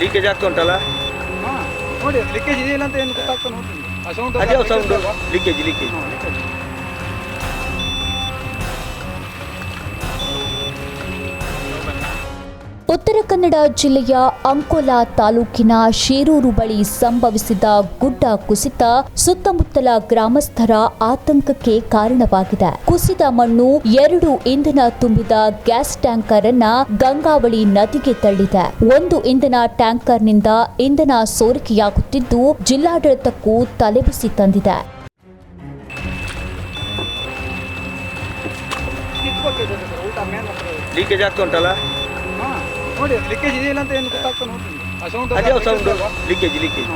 Leakage ಆಗ್ತಾ ಉಂಟಲ್ಲ ಹಾಂ ನೋಡಿ ಲೀಕೇಜ್ ಇದೆಯಲ್ಲ ಅಂತ ಏನು ಗೊತ್ತಾಗ್ತಾ ನೋಡಿ ಅದೇ sound leakage leakage Uttara Kannada ಜಿಲ್ಲೆಯ ಅಂಕೋಲಾ ತಾಲೂಕಿನ ಶೇರೂರು ಬಳಿ ಸಂಭವಿಸಿದ ಗುಡ್ಡ ಕುಸಿತ ಸುತ್ತಮುತ್ತಲ ಗ್ರಾಮಸ್ಥರ ಆತಂಕಕ್ಕೆ ಕಾರಣವಾಗಿದೆ. ಕುಸಿದ ಮಣ್ಣು ಎರಡು ಇಂಧನ ತುಂಬಿದ ಗ್ಯಾಸ್ ಟ್ಯಾಂಕರ್ ಅನ್ನ ಗಂಗಾವಳಿ ನದಿಗೆ ತಳ್ಳಿದೆ. ಒಂದು ಇಂಧನ ಟ್ಯಾಂಕರ್ನಿಂದ ಇಂಧನ ಸೋರಿಕೆಯಾಗುತ್ತಿದ್ದು ಜಿಲ್ಲಾಡಳಿತಕ್ಕೂ ತಲೆಬಿಸಿ ತಂದಿದೆ. ಲೀಕೇಜ್ ಆಗ್ತಾ ಉಂಟಲ್ಲ? ನೋಡಿ ಲೀಕೇಜ್ ಇದೆಯಲ್ಲ ಅಂತ ಏನು ಗೊತ್ತಾಗ್ತಾ ನೋಡಿ sound leakage leakage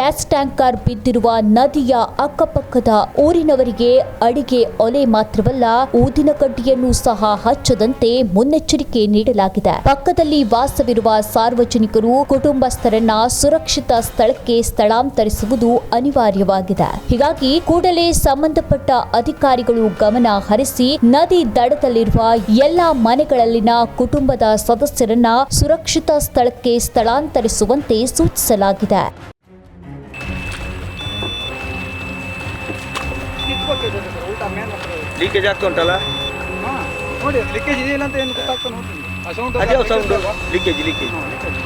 gas tanker ಬಿದ್ದಿರುವ ನದಿಯ ಅಕ್ಕಪಕ್ಕದ ಊರಿನವರಿಗೆ ಅಡಿಗೆ ಒಲೆ ಮಾತ್ರವಲ್ಲ, ಊದಿನ ಕಡ್ಡಿಯನ್ನು ಸಹ ಹಚ್ಚದಂತೆ ಮುನ್ನೆಚ್ಚರಿಕೆ ನೀಡಲಾಗಿದೆ. ಪಕ್ಕದಲ್ಲಿ ವಾಸವಿರುವ ಸಾರ್ವಜನಿಕರು, ಕುಟುಂಬಸ್ಥರನ್ನ ಸುರಕ್ಷಿತ ಸ್ಥಳಕ್ಕೆ ಸ್ಥಳಾಂತರಿಸುವುದು ಅನಿವಾರ್ಯವಾಗಿದೆ. ಹೀಗಾಗಿ ಕೂಡಲೇ ಸಂಬಂಧಪಟ್ಟ ಅಧಿಕಾರಿಗಳು ಗಮನ ಹರಿಸಿ, ನದಿ ದಡದಲ್ಲಿರುವ ಎಲ್ಲಾ ಮನೆಗಳಲ್ಲಿನ ಕುಟುಂಬದ ಸದಸ್ಯರನ್ನ ಸುರಕ್ಷಿತ ಸ್ಥಳಕ್ಕೆ ಸ್ಥಳಾಂತರಿಸುವಂತೆ ಸೂಚಿಸಲಾಗಿದೆ. ಕಿತ್ಕೊಟ್ಟಿದೆ ಸರ್ ಊಟ ಮೇನ್ ಹತ್ರ ಲೀಕೇಜ್ ಆಗ್ತಾ ಉಂಟಲ್ಲ ಹಾಂ ನೋಡಿ ಲೀಕೇಜ್ ಇದೆಯಲ್ಲ ಅಂತ ಏನು ಗೊತ್ತಾಗ್ತಾ ನೋಡಿ ಆ ಸೌಂಡ್ ಅದೇ ಸೌಂಡ್ ಲೀಕೇಜ್ ಲೀಕೇಜ್ ಹಾಂ ಲೀಕೇಜ್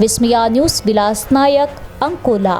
ವಿಸ್ಮಯ ನ್ಯೂಸ್, ವಿಲಾಸ್ ನಾಯಕ್, ಅಂಕೋಲಾ.